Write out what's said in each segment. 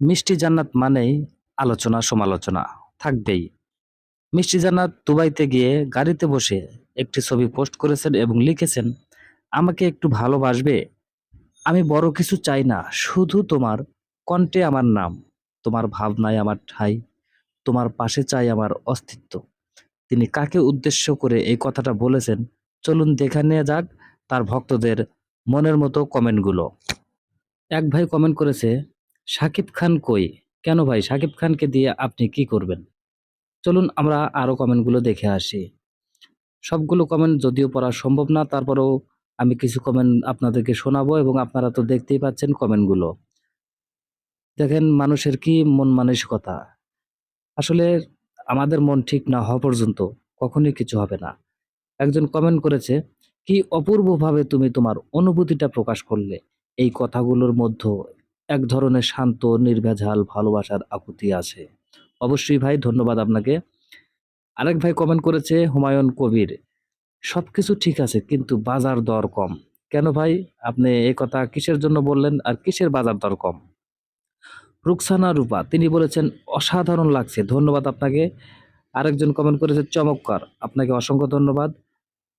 মিষ্টি জান্নাত মানেই আলোচনা সমালোচনা, থাকবেই। মিষ্টি জান্নাত দুবাইতে গিয়ে গাড়িতে বসে একটি ছবি পোস্ট করেছেন এবং লিখেছেন, আমাকে একটু ভালোবাসবে? আমি বড় কিছু চাই না, শুধু তোমার কণ্ঠে আমার নাম, তোমার ভাবনায় আমার ঠাই, তোমার পাশে চাই আমার অস্তিত্ব। তিনি কাকে উদ্দেশ্য করে এই কথাটা বলেছেন, চলুন দেখে নিয়ে যাক তার ভক্তদের মনের মতো কমেন্টগুলো। এক ভাই কমেন্ট করেছে সাকিব খান কই? কেন ভাই? সাকিব খানকে দিয়ে আপনি কি করবেন? চলুন আমরা আরও কমেন্টগুলো দেখে আসি। সবগুলো কমেন্ট যদিও পড়া সম্ভব না, তারপরেও আমি কিছু কমেন্ট আপনাদেরকে শোনাবো এবং আপনারা তো দেখতেই পাচ্ছেন কমেন্টগুলো। দেখেন, মানুষের কি মন মানসিকতা? আসলে আমাদের মন ঠিক না হওয়া পর্যন্ত কখনোই কিছু হবে না। একজন কমেন্ট করেছে, কি অপূর্বভাবে তুমি তোমার অনুভূতিটা প্রকাশ করলে এই কথাগুলোর মধ্যে এক ধরনের শান্ত, নির্ভেজাল ভালোবাসার আকুতি আছে। অবশ্যই ভাই, ধন্যবাদ আপনাকে। আরেক ভাই কমেন্ট করেছে, হুমায়ুন কবির সব কিছু ঠিক আছে, কিন্তু বাজার দর কম। কেন ভাই? আপনি এই কথা কিসের জন্য বললেন আর কিসের বাজার দর কম? রুকসানা রূপা, তিনি বলেছেন, অসাধারণ লাগছে, ধন্যবাদ আপনাকে। আরেকজন কমেন্ট করেছে, চমৎকার, আপনাকে অসংখ্য ধন্যবাদ।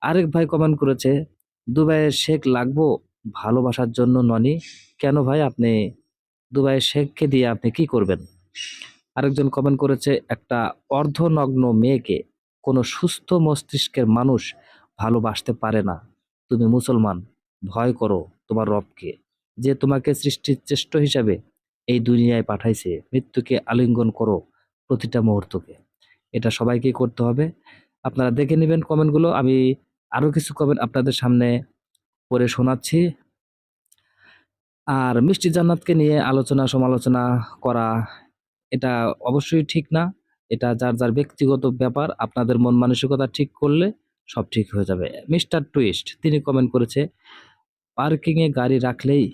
আরেক ভাই কমেন্ট করেছে দুবাইয়ের শেখ লাগবো? ভালোবাসার জন্য ননি। কেন ভাই? আপনি দুবাইয়ের শেখকে দিয়ে আপনি কি করবেন? আরেকজন কমেন্ট করেছে, একটা অর্ধনগ্ন মেয়েকে কোনো সুস্থ মস্তিষ্কের মানুষ ভালোবাসতে পারে না। তুমি মুসলমান, ভয় করো তোমার রবকে, যে তোমাকে সৃষ্টির চেষ্ট হিসাবে এই দুনিয়ায় পাঠাইছে। মৃত্যুকে আলিঙ্গন করো প্রতিটা মুহূর্তকে। এটা সবাইকেই করতে হবে। আপনারা দেখে নেবেন কমেন্টগুলো আমি আরও কিছু কমেন্ট আপনাদের সামনে পড়ে শোনাচ্ছি। আর মিষ্টি জান্নাতকে নিয়ে আলোচনা সমালোচনা করা, এটা অবশ্যই ঠিক না। এটা যার যার ব্যক্তিগত ব্যাপার, আপনাদের মন মানসিকতা ঠিক করলে সব ঠিক হয়ে যাবে। মিস্টার টুইস্ট, তিনি কমেন্ট করেছে, পার্কিংয়ে গাড়ি রাখলেই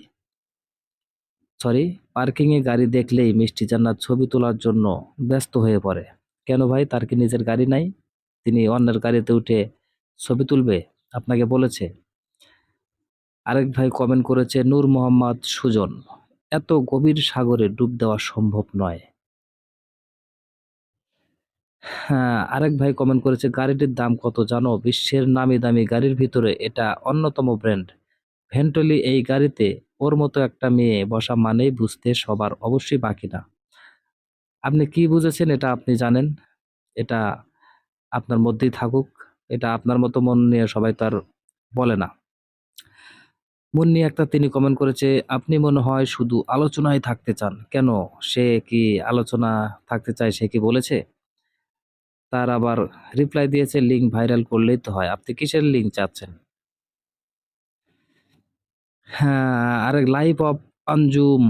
সরি পার্কিংয়ে গাড়ি দেখলেই মিষ্টি জান্নাত ছবি তোলার জন্য ব্যস্ত হয়ে পড়ে। কেন ভাই, তার কি নিজের গাড়ি নাই? তিনি অন্যের গাড়িতে উঠে ছবি তুলবে? আপনাকে বলেছে। আরেক ভাই কমেন্ট করেছে, নূর মোহাম্মদ, সুজন, এত গভীর সাগরে ডুব দেওয়া সম্ভব নয়। হ্যাঁ আরেক ভাই কমেন্ট করেছে, গাড়িটির দাম কত জানো? বিশ্বের নামি দামি গাড়ির ভিতরে এটা অন্যতম ব্র্যান্ড ভেন্টলি এই গাড়িতে ওর মতো একটা মেয়ে বসা মানেই বুঝতে সবার অবশ্যই বাকি না। আপনি কি বুঝেছেন এটা আপনি জানেন? এটা আপনার মধ্যেই থাকুক, এটা আপনার মতো মন নিয়ে সবাই তো আর বলে না। মন নিয়ে একটা তিনি কমেন্ট করেছে, আপনি মনে হয় শুধু আলোচনায় থাকতে চান। কেন? সে কি আলোচনা থাকতে চায়, সে কি বলেছে? তার আবার রিপ্লাই দিয়েছে লিঙ্ক ভাইরাল করলেই তো হয়। আপনি কিসের লিঙ্ক চাচ্ছেন? হ্যাঁ আরেক লাইফ অফ আঞ্জুম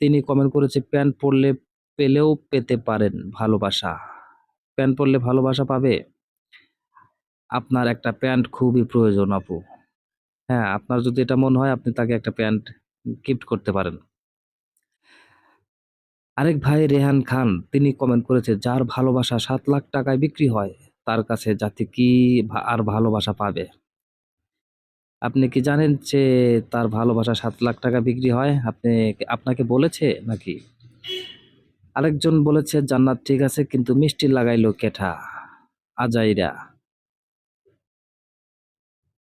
তিনি কমেন্ট করেছে, প্যান্ট পরলে পেলেও পেতে পারেন ভালোবাসা। প্যান্ট পরলে ভালোবাসা পাবে? আপনার একটা প্যান্ট খুবই প্রয়োজন আপু। হ্যাঁ আপনার যদি এটা মনে হয়, আপনি তাকে একটা প্যান্ট গিফট করতে পারেন। আরেক ভাই রেহান খান, তিনি কমেন্ট করেছে, যার ভালোবাসা সাত লাখ টাকায় বিক্রি হয়, তার কাছে যাতে কি আর ভালোবাসা পাবে? আপনি কি জানেন যে তার ভালোবাসা সাত লাখ টাকা বিক্রি হয়? আপনি আপনাকে বলেছে নাকি? আরেকজন বলেছে, জান্নাত ঠিক আছে, কিন্তু মিষ্টি লাগাইলো কেঠা, আজাইরা।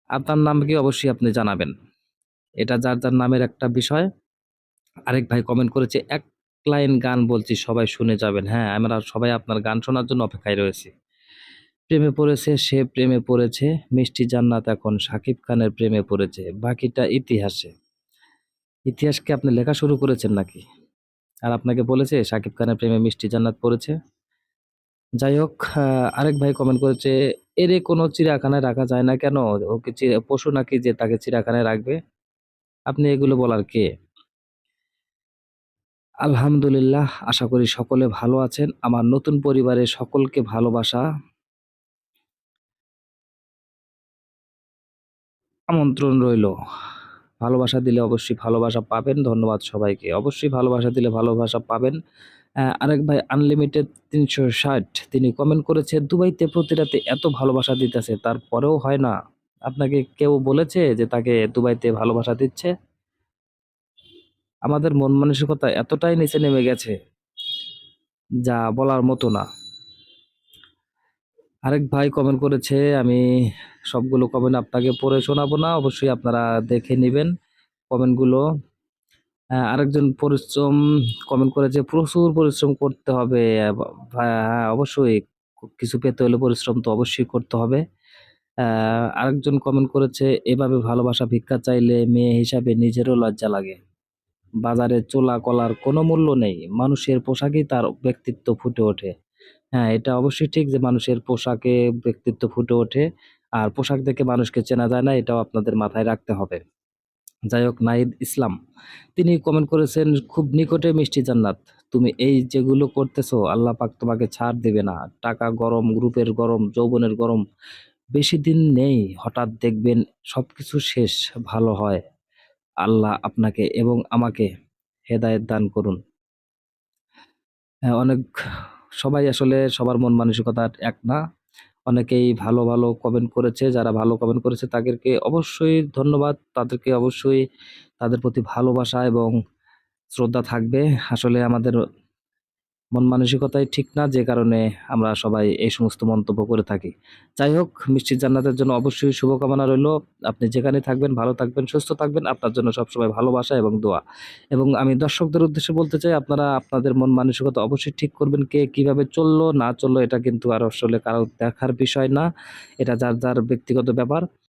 আপনার নাম কি অবশ্যই আপনি জানাবেন। এটা যার যার নামের একটা বিষয়। আরেক ভাই কমেন্ট করেছে, এক লাইন গান বলছি, সবাই শুনে যাবেন। হ্যাঁ আমরা সবাই আপনার গান শোনার জন্য অপেক্ষায় রয়েছি। প্রেমে পড়েছে সে, প্রেমে পড়েছে। মিষ্টি জান্নাত এখন সাকিব খানের প্রেমে পড়েছে। বাকিটা ইতিহাসে। ইতিহাসকে আপনি লেখা শুরু করেছেন নাকি? আর আপনাকে বলেছে, সাকিব খানের প্রেমে মিষ্টি জান্নাত পড়েছে। যাই হোক আরেক ভাই কমেন্ট করেছে, এরে কোনো চিড়িয়াখানায় রাখা যায় না কেন? ওকে পশু নাকি যে তাকে চিড়িয়াখানায় রাখবে? আপনি এগুলো বলার কে? আলহামদুলিল্লাহ, আশা করি সকলে ভালো আছেন। আমার নতুন পরিবারের সকলকে ভালোবাসা। আমন্ত্রণ রইল। ভালোবাসা দিলে অবশ্যই ভালোবাসা পাবেন। ধন্যবাদ সবাইকে। অবশ্যই ভালোবাসা দিলে ভালোবাসা পাবেন। আরেক ভাই আনলিমিটেড তিনশো ষাট, তিনি কমেন্ট করেছে, দুবাইতে প্রতি রাতে এত ভালোবাসা দিতেছে, তারপরেও হয় না। আপনাকে কেউ বলেছে যে তাকে দুবাইতে ভালোবাসা দিচ্ছে? আমাদের মন মানসিকতা এতটাই নিচে নেমে গেছে, যা বলার মতো না। আরেক ভাই কমেন্ট করেছে, আমি সবগুলো কমেন্ট আপনাকে পড়ে শোনাবো না, অবশ্যই আপনারা দেখে নেবেন কমেন্টগুলো আরেকজন পরিশ্রম কমেন্ট করেছে প্রচুর পরিশ্রম করতে হবে। আহ, হ্যাঁ অবশ্যই। কিছু পেতে হলে পরিশ্রম তো অবশ্যই করতে হবে। আরেকজন কমেন্ট করেছে এভাবে ভালোবাসা ভিক্ষা চাইলে মেয়ে হিসাবে নিজেরও লজ্জা লাগে। বাজারে চোলা কলার কোনো মূল্য নেই। মানুষের পোশাকেই তার ব্যক্তিত্ব ফুটে ওঠে। হ্যাঁ এটা অবশ্যই ঠিক যে মানুষের পোশাকে ব্যক্তিত্ব ফুটে ওঠে। আর পোশাক দেখে মানুষকে চেনা যায় না এটাও আপনাদের মাথায় রাখতে হবে। যাই হোক নাহিদ ইসলাম তিনি কমেন্ট করেছেন খুব নিকটে মিষ্টি জান্নাত। তুমি এই যেগুলো করতেছো আল্লাহ পাক তোমাকে ছাড় দেবে না। টাকা গরম গ্রুপের গরম যৌবনের গরম বেশি দিন নেই। হঠাৎ দেখবেন সব কিছু শেষ ভালো হয়। আল্লাহ আপনাকে এবং আমাকে হেদায়েত দান করুন। হ্যাঁ, অনেক সবাই আসলে সবার মন মানসিকতা এক না। অনেকেই ভালো ভালো কমেন্ট করেছে। যারা ভালো কমেন্ট করেছে, তাদেরকে অবশ্যই ধন্যবাদ। তাদেরকে অবশ্যই তাদের প্রতি ভালোবাসা এবং শ্রদ্ধা থাকবে। আসলে আমাদের মন মানসিকতাই ঠিক না, যে কারণে আমরা সবাই এই সমস্ত মন্তব্য করে থাকি। যাই হোক, মিষ্টি জান্নাতের জন্য অবশ্যই শুভকামনা রইল। আপনি যেখানে থাকবেন, ভালো থাকবেন, সুস্থ থাকবেন, আপনার জন্য সবসময় ভালোবাসা এবং দোয়া। এবং আমি দর্শকদের উদ্দেশ্যে বলতে চাই, আপনারা আপনাদের মন মানসিকতা অবশ্যই ঠিক করবেন, কে কীভাবে চলল, না চলল, এটা কিন্তু আর আসলে কারও দেখার বিষয় না। এটা যার যার ব্যক্তিগত ব্যাপার।